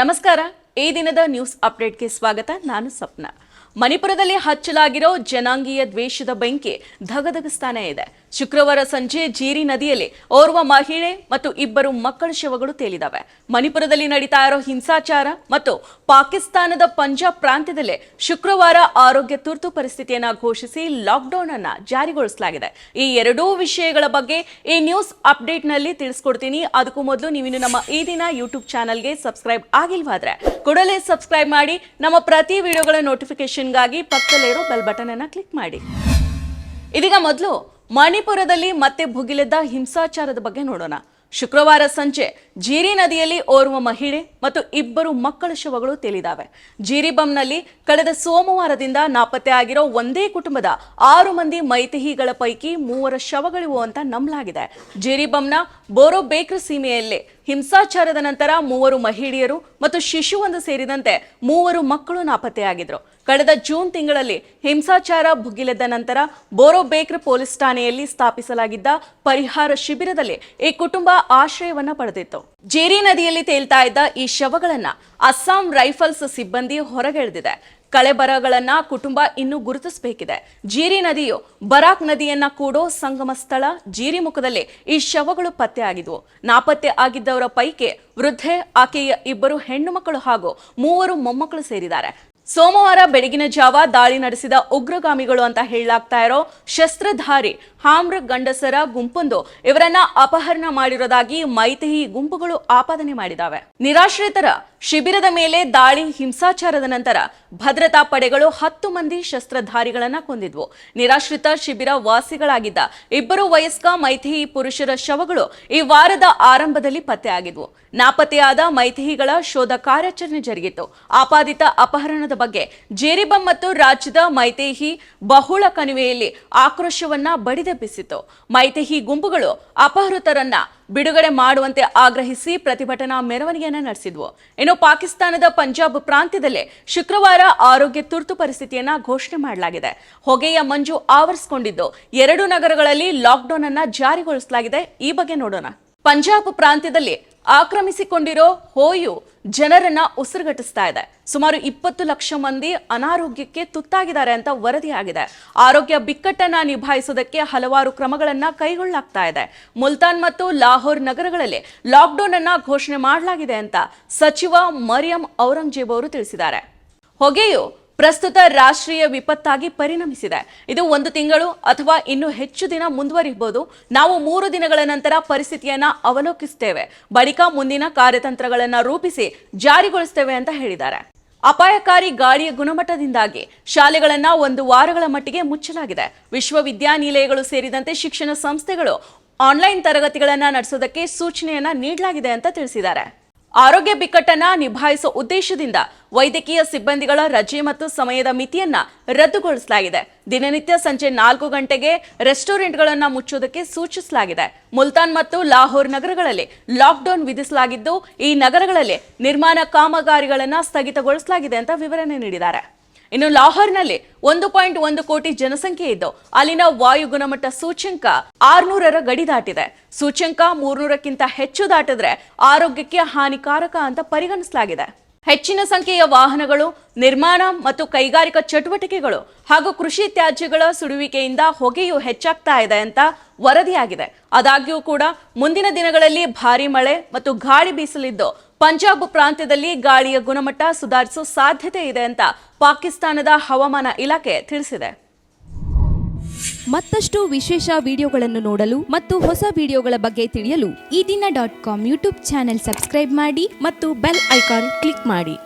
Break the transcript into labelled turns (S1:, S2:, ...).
S1: ನಮಸ್ಕಾರ. ಈ ದಿನದ ನ್ಯೂಸ್ ಅಪ್ಡೇಟ್ಗೆ ಸ್ವಾಗತ. ನಾನು ಸ್ವಪ್ನ. ಮಣಿಪುರದಲ್ಲಿ ಹಚ್ಚಲಾಗಿರೋ ಜನಾಂಗೀಯ ದ್ವೇಷದ ಬೆಂಕಿ ಧಗಧಗಿಸ್ತಾನೆ ಇದೆ. ಶುಕ್ರವಾರ ಸಂಜೆ ಜೀರಿ ನದಿಯಲ್ಲಿ ಓರ್ವ ಮಹಿಳೆ ಮತ್ತು ಇಬ್ಬರು ಮಕ್ಕಳ ಶವಗಳು ತೇಲಿದವೆ. ಮಣಿಪುರದಲ್ಲಿ ನಡೀತಾ ಇರೋ ಹಿಂಸಾಚಾರ ಮತ್ತು ಪಾಕಿಸ್ತಾನದ ಪಂಜಾಬ್ ಪ್ರಾಂತ್ಯದಲ್ಲಿ ಶುಕ್ರವಾರ ಆರೋಗ್ಯ ತುರ್ತು ಪರಿಸ್ಥಿತಿಯನ್ನ ಘೋಷಿಸಿ ಲಾಕ್ಡೌನ್ ಅನ್ನ ಜಾರಿಗೊಳಿಸಲಾಗಿದೆ. ಈ ಎರಡೂ ವಿಷಯಗಳ ಬಗ್ಗೆ ಈ ನ್ಯೂಸ್ ಅಪ್ಡೇಟ್ನಲ್ಲಿ ತಿಳಿಸ್ಕೊಡ್ತೀನಿ. ಅದಕ್ಕೂ ಮೊದಲು ನೀವಿನ್ನು ನಮ್ಮ ಈ ದಿನ ಯೂಟ್ಯೂಬ್ ಚಾನಲ್ಗೆ ಸಬ್ಸ್ಕ್ರೈಬ್ ಆಗಿಲ್ವಾದ್ರೆ ಕೂಡಲೇ ಸಬ್ಸ್ಕ್ರೈಬ್ ಮಾಡಿ. ನಮ್ಮ ಪ್ರತಿ ವಿಡಿಯೋಗಳ ನೋಟಿಫಿಕೇಶನ್ಗಾಗಿ ಪಕ್ಕದಲ್ಲಿರೋ ಬೆಲ್ ಬಟನ್ ಅನ್ನ ಕ್ಲಿಕ್ ಮಾಡಿ. ಇದೀಗ ಮೊದಲು ಮಣಿಪುರದಲ್ಲಿ ಮತ್ತೆ ಭುಗಿಲೆದ್ದ ಹಿಂಸಾಚಾರದ ಬಗ್ಗೆ ನೋಡೋಣ. ಶುಕ್ರವಾರ ಸಂಜೆ ಜೀರಿ ನದಿಯಲ್ಲಿ ಓರ್ವ ಮಹಿಳೆ ಮತ್ತು ಇಬ್ಬರು ಮಕ್ಕಳ ಶವಗಳು ತೇಲಿದಾವೆ. ಜೀರಿಬಂನಲ್ಲಿ ಕಳೆದ ಸೋಮವಾರದಿಂದ ನಾಪತ್ತೆ ಆಗಿರೋ ಒಂದೇ ಕುಟುಂಬದ ಆರು ಮಂದಿ ಮೈತಿಹಿಗಳ ಪೈಕಿ ಮೂವರ ಶವಗಳಿವು ಅಂತ ನಂಬಲಾಗಿದೆ. ಜೀರಿಬಂನ ಬೋರೋ ಬೇಕ್ರ ಸೀಮೆಯಲ್ಲಿ ಹಿಂಸಾಚಾರದ ನಂತರ ಮೂವರು ಮಹಿಳೆಯರು ಮತ್ತು ಶಿಶುವೊಂದು ಸೇರಿದಂತೆ ಮೂವರು ಮಕ್ಕಳು ನಾಪತ್ತೆಯಾಗಿದ್ರು ಕಳೆದ ಜೂನ್ ತಿಂಗಳಲ್ಲಿ ಹಿಂಸಾಚಾರ ಭುಗಿಲೆದ್ದ ನಂತರ ಬೋರೋಬೇಕ್ರ್ ಪೊಲೀಸ್ ಠಾಣೆಯಲ್ಲಿ ಸ್ಥಾಪಿಸಲಾಗಿದ್ದ ಪರಿಹಾರ ಶಿಬಿರದಲ್ಲಿ ಈ ಕುಟುಂಬ ಆಶ್ರಯವನ್ನ ಪಡೆದಿತ್ತು. ಜೇರಿ ನದಿಯಲ್ಲಿ ತೇಲ್ತಾ ಇದ್ದ ಈ ಶವಗಳನ್ನ ಅಸ್ಸಾಂ ರೈಫಲ್ಸ್ ಸಿಬ್ಬಂದಿ ಹೊರಗೆಳೆದಿದೆ. ಕಳೆಬರಗಳನ್ನ ಕುಟುಂಬ ಇನ್ನೂ ಗುರುತಿಸಬೇಕಿದೆ. ಜೀರಿ ನದಿಯು ಬರಾಕ್ ನದಿಯನ್ನ ಕೂಡೋ ಸಂಗಮ ಸ್ಥಳ. ಜೀರಿ ಮುಖದಲ್ಲಿ ಈ ಶವಗಳು ಪತ್ತೆ ಆಗಿದ್ವು. ನಾಪತ್ತೆ ಆಗಿದ್ದವರ ಪೈಕಿ ವೃದ್ಧೆ, ಆಕೆಯ ಇಬ್ಬರು ಹೆಣ್ಣು ಮಕ್ಕಳು ಹಾಗೂ ಮೂವರು ಮೊಮ್ಮಕ್ಕಳು ಸೇರಿದ್ದಾರೆ. ಸೋಮವಾರ ಬೆಳಗಿನ ಜಾವ ದಾಳಿ ನಡೆಸಿದ ಉಗ್ರಗಾಮಿಗಳು ಅಂತ ಹೇಳಲಾಗ್ತಾ ಇರೋ ಶಸ್ತ್ರಧಾರಿ ಹಾಮ್ರ ಗಂಡಸರ ಗುಂಪೊಂದು ಇವರನ್ನ ಅಪಹರಣ ಮಾಡಿರೋದಾಗಿ ಮೈತಿಹಿ ಗುಂಪುಗಳು ಆಪಾದನೆ ಮಾಡಿದಾವೆ. ನಿರಾಶ್ರಿತರ ಶಿಬಿರದ ಮೇಲೆ ದಾಳಿ, ಹಿಂಸಾಚಾರದ ನಂತರ ಭದ್ರತಾ ಪಡೆಗಳು ಹತ್ತು ಮಂದಿ ಶಸ್ತ್ರಧಾರಿಗಳನ್ನ ಕೊಂದಿದ್ವು. ನಿರಾಶ್ರಿತ ಶಿಬಿರ ವಾಸಿಗಳಾಗಿದ್ದ ಇಬ್ಬರು ವಯಸ್ಕ ಮೈಥಿಹಿ ಪುರುಷರ ಶವಗಳು ಈ ವಾರದ ಆರಂಭದಲ್ಲಿ ಪತ್ತೆಯಾಗಿದ್ವು. ನಾಪತ್ತೆಯಾದ ಮೈಥಿಹಿಗಳ ಶೋಧ ಕಾರ್ಯಾಚರಣೆ ಜರುಗಿತು ಆಪಾದಿತ ಅಪಹರಣದ ಬಗ್ಗೆ ಜೇರಿಬಂ ಮತ್ತು ರಾಜ್ಯದ ಮೈತೇಹಿ ಬಹುಳ ಕಣಿವೆಯಲ್ಲಿ ಆಕ್ರೋಶವನ್ನ ಬಡಿದೆಬ್ಬಿಸಿತು ಮೈತೇಹಿ ಗುಂಪುಗಳು ಅಪಹೃತರನ್ನ ಬಿಡುಗಡೆ ಮಾಡುವಂತೆ ಆಗ್ರಹಿಸಿ ಪ್ರತಿಭಟನಾ ಮೆರವಣಿಗೆಯನ್ನು ನಡೆಸಿದ್ವು. ಇನ್ನು ಪಾಕಿಸ್ತಾನದ ಪಂಜಾಬ್ ಪ್ರಾಂತ್ಯದಲ್ಲಿ ಶುಕ್ರವಾರ ಆರೋಗ್ಯ ತುರ್ತು ಪರಿಸ್ಥಿತಿಯನ್ನ ಘೋಷಣೆ ಮಾಡಲಾಗಿದೆ. ಹೊಗೆಯ ಮಂಜು ಆವರಿಸಿಕೊಂಡಿದ್ದು ಎರಡು ನಗರಗಳಲ್ಲಿ ಲಾಕ್ಡೌನ್ ಅನ್ನ ಜಾರಿಗೊಳಿಸಲಾಗಿದೆ. ಈ ಬಗ್ಗೆ ನೋಡೋಣ. ಪಂಜಾಬ್ ಪ್ರಾಂತ್ಯದಲ್ಲಿ ಆಕ್ರಮಿಸಿಕೊಂಡಿರೋ ಹೋಯು ಜನರನ್ನ ಉಸಿರುಗಟ್ಟಿಸ್ತಾ ಇದೆ. ಸುಮಾರು ಇಪ್ಪತ್ತು ಲಕ್ಷ ಮಂದಿ ಅನಾರೋಗ್ಯಕ್ಕೆ ತುತ್ತಾಗಿದ್ದಾರೆ ಅಂತ ವರದಿಯಾಗಿದೆ. ಆರೋಗ್ಯ ಬಿಕ್ಕಟ್ಟನ್ನ ನಿಭಾಯಿಸೋದಕ್ಕೆ ಹಲವಾರು ಕ್ರಮಗಳನ್ನ ಕೈಗೊಳ್ಳಲಾಗ್ತಾ ಇದೆ. ಮುಲ್ತಾನ್ ಮತ್ತು ಲಾಹೋರ್ ನಗರಗಳಲ್ಲಿ ಲಾಕ್ಡೌನ್ ಅನ್ನ ಘೋಷಣೆ ಮಾಡಲಾಗಿದೆ ಅಂತ ಸಚಿವ ಮರಿಯಂ ಔರಂಗಜೇಬ್ ಅವರು ತಿಳಿಸಿದ್ದಾರೆ. ಹೊಗೆಯು ಪ್ರಸ್ತುತ ರಾಷ್ಟ್ರೀಯ ವಿಪತ್ತಾಗಿ ಪರಿಣಮಿಸಿದೆ. ಇದು ಒಂದು ತಿಂಗಳು ಅಥವಾ ಇನ್ನು ಹೆಚ್ಚು ದಿನ ಮುಂದುವರಿಬಹುದು. ನಾವು ಮೂರು ದಿನಗಳ ನಂತರ ಪರಿಸ್ಥಿತಿಯನ್ನ ಅವಲೋಕಿಸುತ್ತೇವೆ ಬಳಿಕ ಮುಂದಿನ ಕಾರ್ಯತಂತ್ರಗಳನ್ನು ರೂಪಿಸಿ ಜಾರಿಗೊಳಿಸುತ್ತೇವೆ ಅಂತ ಹೇಳಿದ್ದಾರೆ. ಅಪಾಯಕಾರಿ ಗಾಳಿಯ ಗುಣಮಟ್ಟದಿಂದಾಗಿ ಶಾಲೆಗಳನ್ನು ಒಂದು ವಾರಗಳ ಮಟ್ಟಿಗೆ ಮುಚ್ಚಲಾಗಿದೆ. ವಿಶ್ವವಿದ್ಯಾನಿಲಯಗಳು ಸೇರಿದಂತೆ ಶಿಕ್ಷಣ ಸಂಸ್ಥೆಗಳು ಆನ್ಲೈನ್ ತರಗತಿಗಳನ್ನು ನಡೆಸೋದಕ್ಕೆ ಸೂಚನೆಯನ್ನ ನೀಡಲಾಗಿದೆ ಅಂತ ತಿಳಿಸಿದ್ದಾರೆ. ಆರೋಗ್ಯ ಬಿಕ್ಕಟ್ಟನ್ನ ನಿಭಾಯಿಸುವ ಉದ್ದೇಶದಿಂದ ವೈದ್ಯಕೀಯ ಸಿಬ್ಬಂದಿಗಳ ರಜೆ ಮತ್ತು ಸಮಯದ ಮಿತಿಯನ್ನ ರದ್ದುಗೊಳಿಸಲಾಗಿದೆ. ದಿನನಿತ್ಯ ಸಂಜೆ ನಾಲ್ಕು ಗಂಟೆಗೆ ರೆಸ್ಟೋರೆಂಟ್ಗಳನ್ನ ಮುಚ್ಚುವುದಕ್ಕೆ ಸೂಚಿಸಲಾಗಿದೆ. ಮುಲ್ತಾನ್ ಮತ್ತು ಲಾಹೋರ್ ನಗರಗಳಲ್ಲಿ ಲಾಕ್ಡೌನ್ ವಿಧಿಸಲಾಗಿದ್ದು, ಈ ನಗರಗಳಲ್ಲಿ ನಿರ್ಮಾಣ ಕಾಮಗಾರಿಗಳನ್ನ ಸ್ಥಗಿತಗೊಳಿಸಲಾಗಿದೆ ಅಂತ ವಿವರಣೆ ನೀಡಿದ್ದಾರೆ. ಇನ್ನು ಲಾಹೋರ್ನಲ್ಲಿ ಒಂದು ಪಾಯಿಂಟ್ ಒಂದು ಕೋಟಿ ಜನಸಂಖ್ಯೆ ಇದ್ದು, ಅಲ್ಲಿನ ವಾಯು ಗುಣಮಟ್ಟ ಸೂಚ್ಯಂಕ ಆರ್ನೂರರ ಗಡಿ ದಾಟಿದೆ. ಸೂಚ್ಯಂಕ ಮೂರ್ನೂರಕ್ಕಿಂತ ಹೆಚ್ಚು ದಾಟಿದ್ರೆ ಆರೋಗ್ಯಕ್ಕೆ ಹಾನಿಕಾರಕ ಅಂತ ಪರಿಗಣಿಸಲಾಗಿದೆ. ಹೆಚ್ಚಿನ ಸಂಖ್ಯೆಯ ವಾಹನಗಳು, ನಿರ್ಮಾಣ ಮತ್ತು ಕೈಗಾರಿಕಾ ಚಟುವಟಿಕೆಗಳು ಹಾಗೂ ಕೃಷಿ ತ್ಯಾಜ್ಯಗಳ ಸುಡುವಿಕೆಯಿಂದ ಹೊಗೆಯು ಹೆಚ್ಚಾಗ್ತಾ ಇದೆ ಅಂತ ವರದಿಯಾಗಿದೆ. ಆದಾಗ್ಯೂ ಕೂಡ ಮುಂದಿನ ದಿನಗಳಲ್ಲಿ ಭಾರಿ ಮಳೆ ಮತ್ತು ಗಾಳಿ ಬೀಸಲಿದ್ದು ಪಂಜಾಬ್ ಪ್ರಾಂತ್ಯದಲ್ಲಿ ಗಾಳಿಯ ಗುಣಮಟ್ಟ ಸುಧಾರಿಸುವ ಸಾಧ್ಯತೆ ಇದೆ ಅಂತ ಪಾಕಿಸ್ತಾನದ ಹವಾಮಾನ ಇಲಾಖೆ ತಿಳಿಸಿದೆ.
S2: ಮತ್ತಷ್ಟು ವಿಶೇಷ ವಿಡಿಯೋಗಳನ್ನು ನೋಡಲು ಮತ್ತು ಹೊಸ ವಿಡಿಯೋಗಳ ಬಗ್ಗೆ ತಿಳಿಯಲು
S3: Eedina dot com YouTube channel subscribe ಮಾಡಿ
S2: ಮತ್ತು ಬೆಲ್ ಐಕಾನ್ ಕ್ಲಿಕ್ ಮಾಡಿ.